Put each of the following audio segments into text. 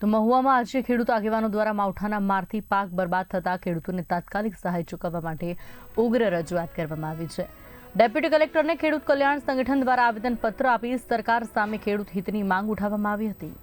તો મહુવામાં આજે ખેડૂત આગેવાનો દ્વારા માવઠાના મારથી પાક બરબાદ થતા ખેડૂતોને તાત્કાલિક સહાય ચૂકવવા માટે ઉગ્ર રજૂઆત કરવામાં આવી છે. ડેપ્યુટી કલેક્ટરને ખેડૂત કલ્યાણ સંગઠન દ્વારા આવેદનપત્ર આપી સરકાર સામે ખેડૂત હિતની માંગ ઉઠાવવામાં આવી હતી.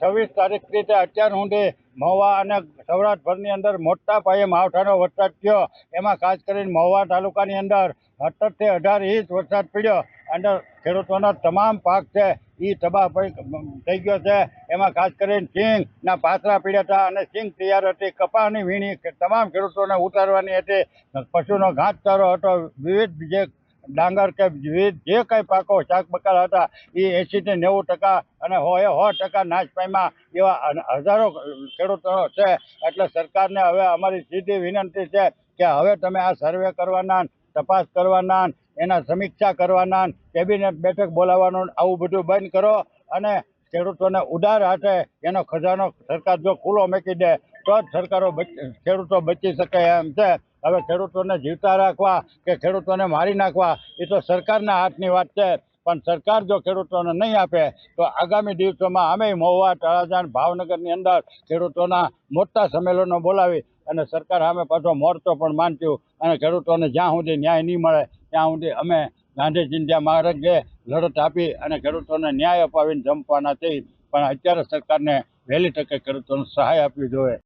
છવ્વીસ તારીખ રીતે અત્યાર સુધી મહુવા અને સૌરાષ્ટ્રભરની અંદર મોટા પાયે માવઠાનો વરસાદ થયો. એમાં ખાસ કરીને મહુવા તાલુકાની અંદર સત્તરથી અઢાર ઇંચ વરસાદ પડ્યો. અને ખેડૂતોના તમામ પાક છે એ તબાહ થઈ ગયો છે. એમાં ખાસ કરીને સિંગના પાથરા પીડ્યા હતા અને સિંગ તૈયાર હતી. કપાસની વીણી તમામ ખેડૂતોને ઉતારવાની હતી. પશુનો ઘાસચારો હતો. વિવિધ જે ડાંગર કે વિવિધ જે કંઈ પાકો શાક બકાલ હતા, એ એંશીથી નેવું ટકા અને હોય સો ટકા નાશ પામ્યા એવા હજારો ખેડૂતો છે. એટલે સરકારને હવે અમારી સીધી વિનંતી છે કે હવે તમે આ સર્વે કરવાના, તપાસ કરવાના, એના સમીક્ષા કરવાના, કેબિનેટ બેઠક બોલાવવાનું, આવું બધું બંધ કરો અને ખેડૂતોને ઉદાર હાથે એનો ખજાનો સરકાર જો ખુલ્લો મૂકી દે, તો જ સરકારો ખેડૂતો બચી શકે એમ છે. હવે ખેડૂતોને જીવતા રાખવા કે ખેડૂતોને મારી નાખવા, એ તો સરકારના હાથની વાત છે. પણ સરકાર જો ખેડૂતોને નહીં આપે, તો આગામી દિવસોમાં અમે મહુવા તળાજાણ ભાવનગરની અંદર ખેડૂતોના મોટા સંમેલનો બોલાવી અને સરકાર સામે પાછો મોરચો પણ માંડ્યું અને ખેડૂતોને જ્યાં સુધી ન્યાય નહીં મળે, ત્યાં સુધી અમે ગાંધીજી જ્યાં માર્ગે લડત આપી અને ખેડૂતોને ન્યાય અપાવીને જમવાના થઈ પણ અત્યારે સરકારને વહેલી તકે ખેડૂતોને સહાય આપવી જોઈએ.